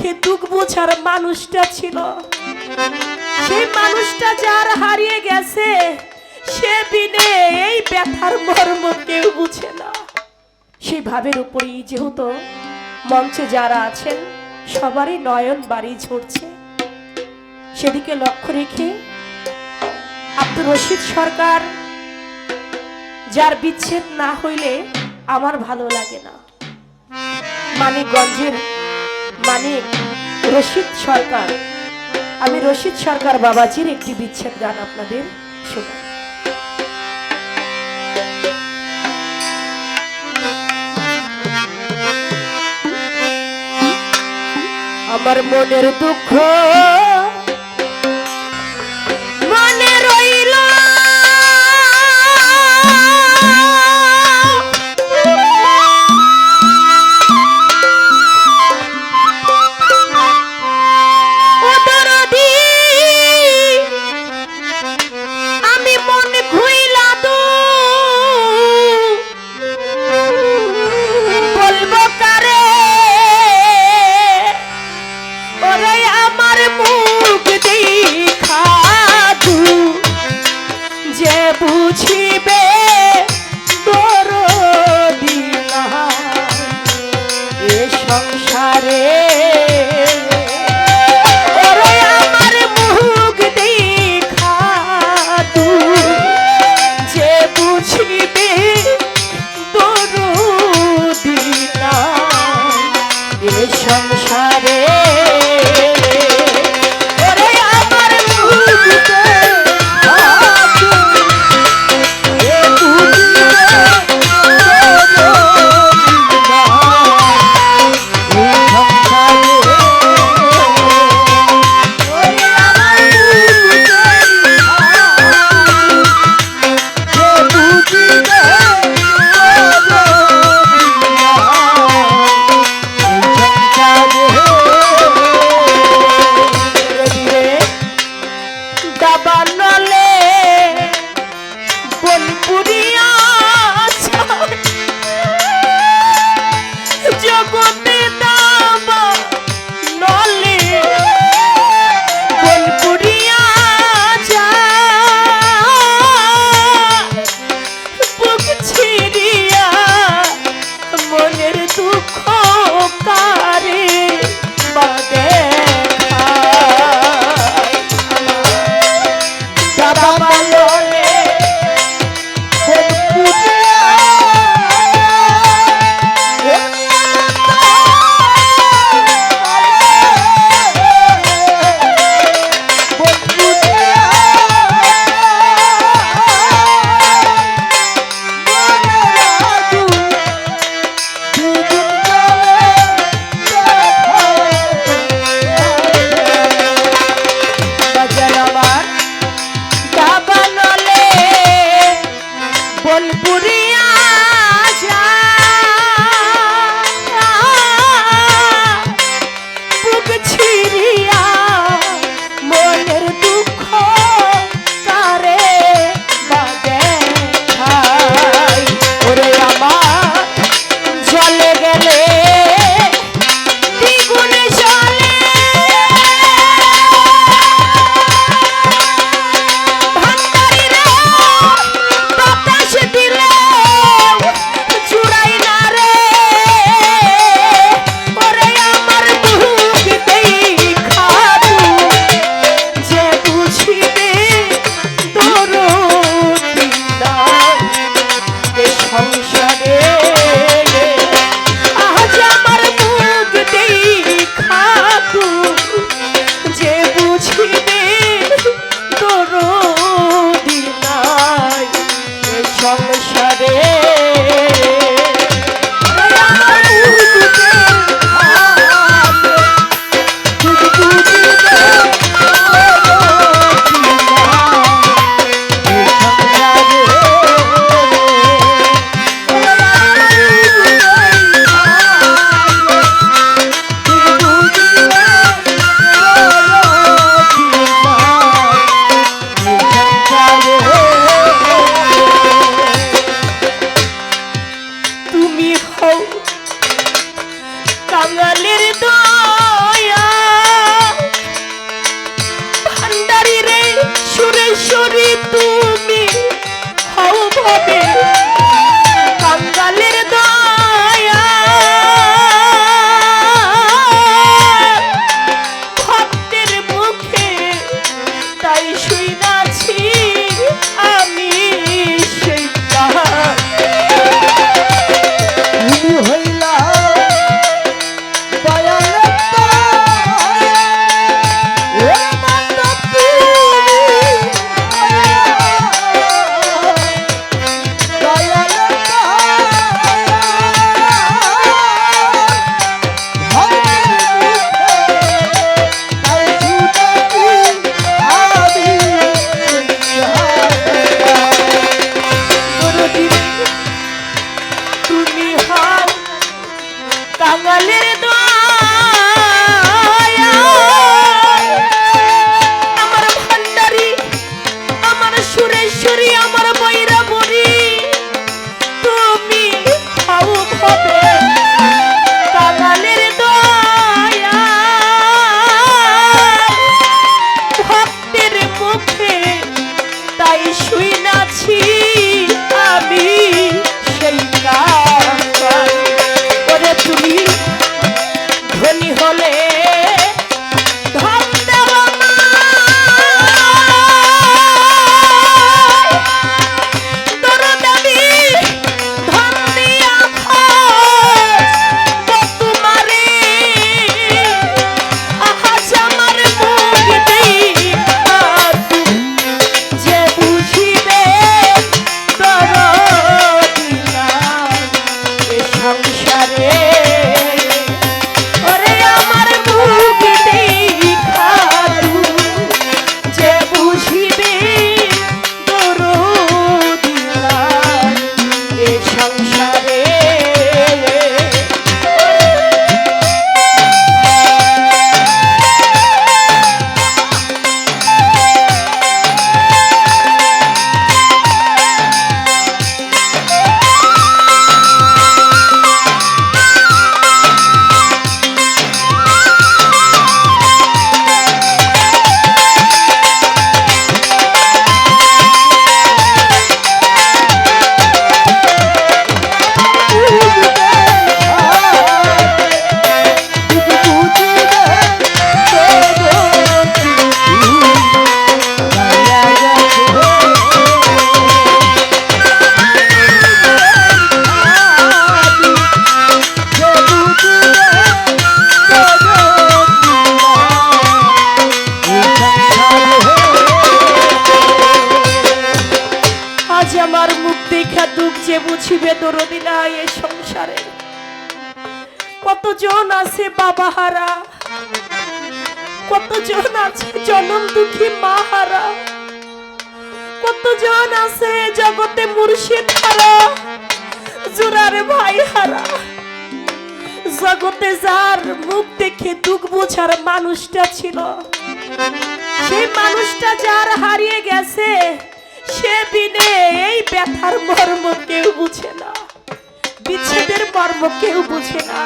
রেখে দুঃখ বোঝার মানুষটা ছিল। সেই মানুষটা যার হারিয়ে গেছে, সে বিনে এই ব্যথার মর্ম কেউ বুঝে না। সেই ভাবের উপরেই যেহেতু মঞ্চে যারা আছেন, সবারই নয়ন বাড়ি ঝরছে। সেদিকে লক্ষ্য রেখে আব্দুর রশিদ সরকার, যার বিচ্ছেদ না হইলে আমার ভালো লাগে না। মানিকগঞ্জের মানিক রশিদ সরকার। আমি রশিদ সরকার বাবাজির একটি বিচ্ছেদ গান আপনাদের শোনাই। আমার মনের দুঃখ দরদি নাই সংসারে। কতজন আছে বাবা হারা? কতজন আছে জনম দুঃখী মা হারা? কতজন আছে জগতে মুর্শিদ হারা? জুরার ভাই হারা। জগতে যার মুখ দেখে দুঃখ বোঝার মানুষটা ছিল। সেই মানুষটা যার হারিয়ে গেছে সে বিনে এই ব্যথার মর্ম কেউ বুঝে না। বিচ্ছেদের মর্ম কেউ বুঝে না।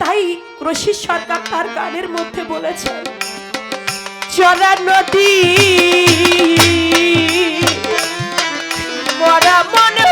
তাই রশিদ সরকার তার গানের মধ্যে বলেছে, চরা নদী, মরা মনে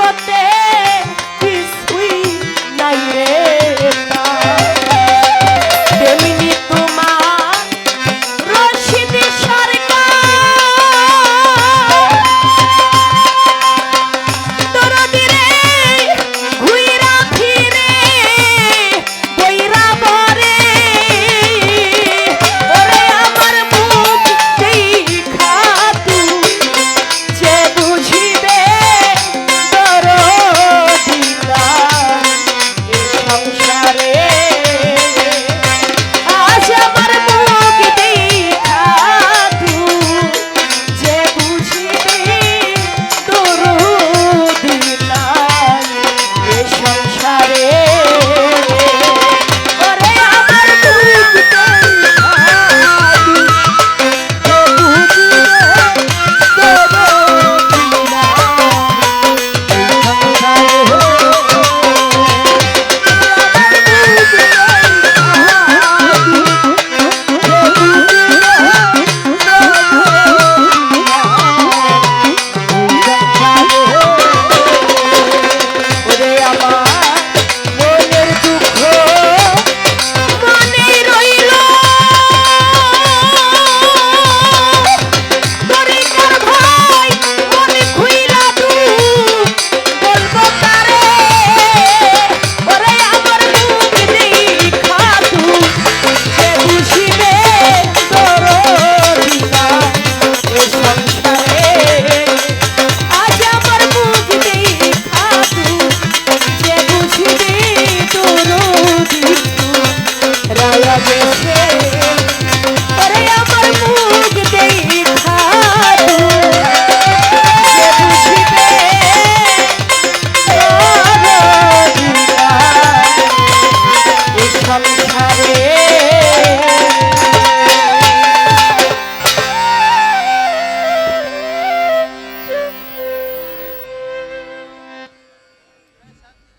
জগতে কিছুই নাই রে।